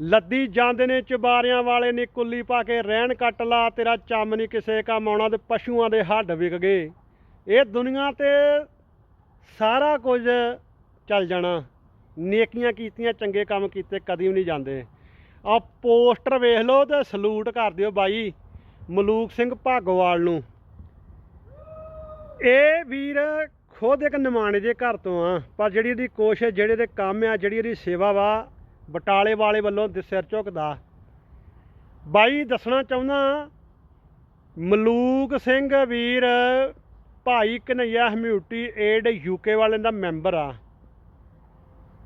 ਲੱਦੀ ਜਾਂਦੇ ਨੇ ਚਬਾਰਿਆਂ ਵਾਲੇ ਨੇ ਕੁੱਲੀ ਪਾ ਕੇ ਰਹਿਣ ਕੱਟ ਲਾ, ਤੇਰਾ ਚੰਮ ਨਹੀਂ ਕਿਸੇ ਕੰਮ ਆਉਣਾ ਤੇ ਪਸ਼ੂਆਂ ਦੇ ਹੱਡ ਵਿਕ ਗਏ। ਇਹ ਦੁਨੀਆ ਤੇ ਸਾਰਾ ਕੁਝ ਚੱਲ ਜਾਣਾ। ਨੇਕੀਆਂ ਕੀਤੀਆਂ, ਚੰਗੇ ਕੰਮ ਕੀਤੇ, ਕਦੀ ਵੀ ਨਹੀਂ ਜਾਂਦੇ। ਆ ਪੋਸਟਰ ਵੇਖ ਲਓ ਤੇ ਸਲੂਟ ਕਰ ਦਿਓ ਬਾਈ, ਮਲੂਕ ਸਿੰਘ ਭਾਗੋਵਾਲ ਨੂੰ। ਇਹ ਵੀਰ ਖੁਦ ਇੱਕ ਨਿਮਾਣੇ ਦੇ ਘਰ ਤੋਂ ਆ, ਪਰ ਜਿਹੜੀ ਇਹਦੀ ਕੋਸ਼ਿਸ਼, ਜਿਹੜੇ ਦੇ ਕੰਮ ਆ, ਜਿਹੜੀ ਇਹਦੀ ਸੇਵਾ ਵਾ ਬਟਾਲੇ ਵਾਲੇ ਵੱਲੋਂ ਦਿ- ਸਿਰ ਝੁਕਦਾ ਬਾਈ, ਦੱਸਣਾ ਚਾਹੁੰਦਾ ਮਲੂਕ ਸਿੰਘ ਵੀਰ, ਭਾਈ ਕਨਈਆ ਹਮਿਊਟੀ ਏਡ ਯੂਕੇ ਵਾਲਿਆਂ ਦਾ ਮੈਂਬਰ ਆ।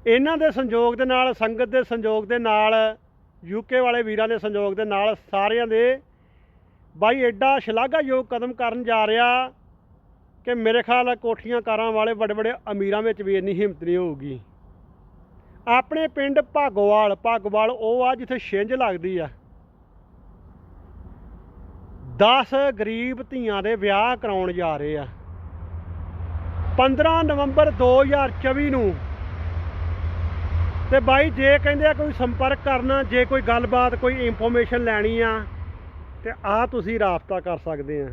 ਇਹਨਾਂ ਦੇ ਸੰਯੋਗ ਦੇ ਨਾਲ, ਸੰਗਤ ਦੇ ਸੰਯੋਗ ਦੇ ਨਾਲ ਯੂਕੇ ਵਾਲੇ ਵੀਰਾਂ ਦੇ ਸੰਯੋਗ ਦੇ ਨਾਲ ਸਾਰਿਆਂ ਦੇ ਬਾਈ ਐਡਾ ਸ਼ਲਾਘਾਯੋਗ ਕਦਮ ਕਰਨ ਜਾ ਰਿਹਾ ਕਿ ਮੇਰੇ ਖਿਆਲ ਕੋਠੀਆਂ ਕਾਰਾਂ ਵਾਲੇ ਵੱਡੇ ਵੱਡੇ ਅਮੀਰਾਂ ਵਿੱਚ ਵੀ ਇੰਨੀ ਹਿੰਮਤ ਨਹੀਂ ਹੋਊਗੀ। ਆਪਣੇ ਪਿੰਡ ਭਾਗੋਵਾਲ ਭਾਗੋਵਾਲ ਉਹ ਆ ਜਿੱਥੇ ਛਿੰਝ ਲੱਗਦੀ ਆ। 10 ਗਰੀਬ ਧੀਆਂ ਦੇ ਵਿਆਹ ਕਰਾਉਣ ਜਾ ਰਹੇ ਆ। 15 ਨਵੰਬਰ 2024 ਨੂੰ ਤੇ ਬਾਈ ਜੇ ਕਹਿੰਦੇ ਆ ਕੋਈ ਸੰਪਰਕ ਕਰਨਾ, ਜੇ ਕੋਈ ਗੱਲਬਾਤ, ਕੋਈ ਇਨਫੋਰਮੇਸ਼ਨ ਲੈਣੀ ਆ, ਤੇ ਆ ਤੁਸੀਂ ਰਾਬਤਾ ਕਰ ਸਕਦੇ ਆ।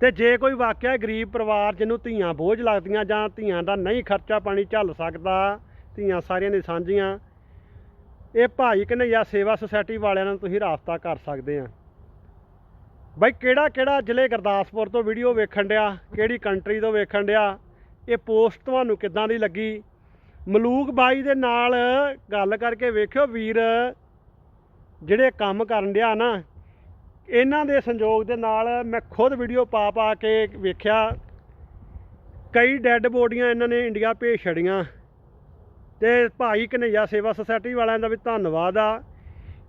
ਤੇ ਜੇ ਕੋਈ ਵਾਕਿਆ ਗਰੀਬ ਪਰਿਵਾਰ ਜਿਹਨੂੰ ਧੀਆਂ ਬੋਝ ਲੱਗਦੀਆਂ ਜਾਂ ਧੀਆਂ ਦਾ ਨਹੀਂ ਖਰਚਾ ਪਾਣੀ ਝੱਲ ਸਕਦਾ ਧੀਆਂ ਸਾਰੀਆਂ ਨੇ ਸਾਂਝੀਆਂ। ਇਹ ਭਾਈ ਕਨਈਆ ਸੇਵਾ ਸੁਸਾਇਟੀ ਵਾਲਿਆਂ ਨਾਲ ਤੁਸੀਂ ਰਾਬਤਾ ਕਰ ਸਕਦੇ ਆ। ਬਾਈ ਕਿਹੜਾ ਕਿਹੜਾ ਜ਼ਿਲ੍ਹੇ ਗੁਰਦਾਸਪੁਰ ਤੋਂ ਵੀਡੀਓ ਵੇਖਣ ਡਿਆ? ਕਿਹੜੀ ਕੰਟਰੀ ਤੋਂ ਵੇਖਣ ਡਿਆ? ਇਹ ਪੋਸਟ ਤੁਹਾਨੂੰ ਕਿੱਦਾਂ ਦੀ ਲੱਗੀ? ਮਲੂਕ ਬਾਈ ਦੇ ਨਾਲ ਗੱਲ ਕਰਕੇ ਵੇਖਿਓ ਵੀਰ, ਜਿਹੜੇ ਕੰਮ ਕਰਨ ਡਿਆ ਨਾ, ਇਹਨਾਂ ਦੇ ਸੰਯੋਗ ਦੇ ਨਾਲ ਮੈਂ ਖੁਦ ਵੀਡੀਓ ਪਾ ਪਾ ਕੇ ਵੇਖਿਆ। ਕਈ ਡੈੱਡ ਬੋਡੀਆਂ ਇਹਨਾਂ ਨੇ ਇੰਡੀਆ ਭੇਜ ਛੜੀਆਂ ਤੇ ਭਾਈ ਕਨਈਆ ਸੇਵਾ ਸੁਸਾਇਟੀ ਵਾਲਿਆਂ ਦਾ ਵੀ ਧੰਨਵਾਦ ਆ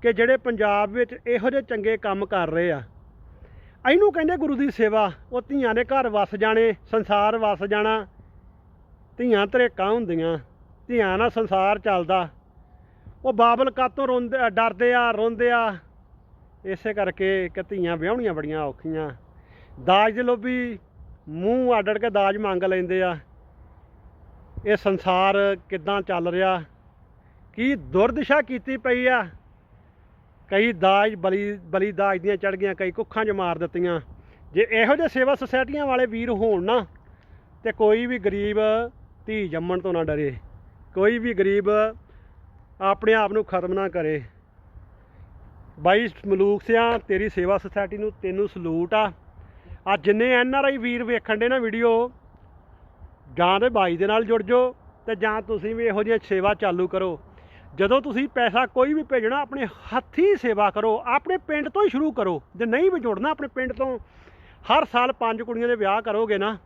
ਕਿ ਜਿਹੜੇ ਪੰਜਾਬ ਵਿੱਚ ਇਹੋ ਜਿਹੇ ਚੰਗੇ ਕੰਮ ਕਰ ਰਹੇ ਆ। ਇਹਨੂੰ ਕਹਿੰਦੇ ਗੁਰੂ ਦੀ ਸੇਵਾ, ਉਹ ਧੀਆਂ ਦੇ ਘਰ ਵਸ ਜਾਣੇ, ਸੰਸਾਰ ਵਸ ਜਾਣਾ। ਧੀਆਂ ਧਰੇਕਾਂ ਹੁੰਦੀਆਂ, ਧੀਆਂ ਨਾਲ ਸੰਸਾਰ ਚੱਲਦਾ। ਉਹ ਬਾਬਲ ਕਾਤੋਂ ਰੋਂਦੇ ਡਰਦੇ ਆ, ਰੋਂਦੇ ਆ। ਇਸੇ ਕਰਕੇ ਕਿ ਧੀਆਂ ਵਿਆਹਣੀਆਂ ਬੜੀਆਂ ਔਖੀਆਂ। ਦਾਜ ਦੇ ਲੋਭੀ ਮੂੰਹ ਅੱਡ ਅੱਡ ਕੇ ਦਾਜ ਮੰਗ ਲੈਂਦੇ ਆ। ਇਹ ਸੰਸਾਰ ਕਿੱਦਾਂ ਚੱਲ ਰਿਹਾ? ਕੀ ਦੁਰਦਸ਼ਾ ਕੀਤੀ ਪਈ ਆ? ਕਈ ਦਾਜ ਬਲੀ ਬਲੀ ਦਾਜ ਦੀਆਂ ਚੜ ਗਈਆਂ, ਕਈ ਕੁੱਖਾਂ 'ਚ ਮਾਰ ਦਿੱਤੀਆਂ। ਜੇ ਇਹੋ ਜਿਹੇ ਸੇਵਾ ਸੁਸਾਇਟੀਆਂ ਵਾਲੇ ਵੀਰ ਹੋਣ ਨਾ, ਤੇ ਕੋਈ ਵੀ ਗਰੀਬ ਧੀ ਜੰਮਣ ਤੋਂ ਨਾ ਡਰੇ। ਕੋਈ ਵੀ ਗਰੀਬ ਆਪਣੇ ਆਪ ਨੂੰ ਖਤਮ ਨਾ ਕਰੇ। ਬਾਈ ਮਲੂਕ ਸਿਆ, ਤੇਰੀ ਸੇਵਾ ਸੁਸਾਇਟੀ ਨੂੰ ਤੈਨੂੰ ਸਲੂਟ ਆ। ਆ ਜਿੰਨੇ ਐਨ ਆਰ ਆਈ ਵੀਰ ਵੇਖਣ ਦੇ ਨਾ ਵੀਡੀਓ ਜਾਂ ਤੇ ਬਾਈ ਦੇ ਨਾਲ ਜੁੜ ਜਾਓ ਤੇ ਜਾਂ ਤੁਸੀਂ ਵੀ ਇਹੋ ਜਿਹੀ ਸੇਵਾ ਚਾਲੂ ਕਰੋ। ਜਦੋਂ ਤੁਸੀਂ ਪੈਸਾ ਕੋਈ ਵੀ ਭੇਜਣਾ, ਆਪਣੇ ਹੱਥੀ ਸੇਵਾ ਕਰੋ, ਆਪਣੇ ਪਿੰਡ ਤੋਂ ਹੀ ਸ਼ੁਰੂ ਕਰੋ। ਜੇ ਨਹੀਂ ਵੀ ਜੁੜਨਾ ਆਪਣੇ ਪਿੰਡ ਤੋਂ, ਹਰ ਸਾਲ ਪੰਜ ਕੁੜੀਆਂ ਦੇ ਵਿਆਹ ਕਰੋਗੇ ਨਾ,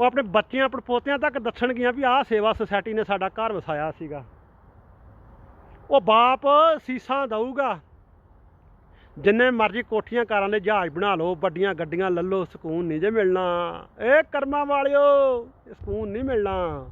ਉਹ ਆਪਣੇ ਬੱਚਿਆਂ, ਆਪਣੇ ਪੋਤਿਆਂ ਤੱਕ ਦੱਸਣਗੀਆਂ ਵੀ ਆਹ ਸੇਵਾ ਸੁਸਾਇਟੀ ਨੇ ਸਾਡਾ ਘਰ ਵਸਾਇਆ ਸੀਗਾ। ਉਹ ਬਾਪ ਸੀਸਾਂ ਦਊਗਾ। ਜਿੰਨੇ ਮਰਜ਼ੀ ਕੋਠੀਆਂ ਕਾਰਾਂ ਦੇ ਜਹਾਜ਼ ਬਣਾ ਲਓ, ਵੱਡੀਆਂ ਗੱਡੀਆਂ ਲੱਲੋ ਸਕੂਨ ਨਹੀਂ ਜੇ ਮਿਲਣਾ। ਇਹ ਕਰਮਾਂ ਵਾਲਿਓ ਸਕੂਨ ਨਹੀਂ ਮਿਲਣਾ।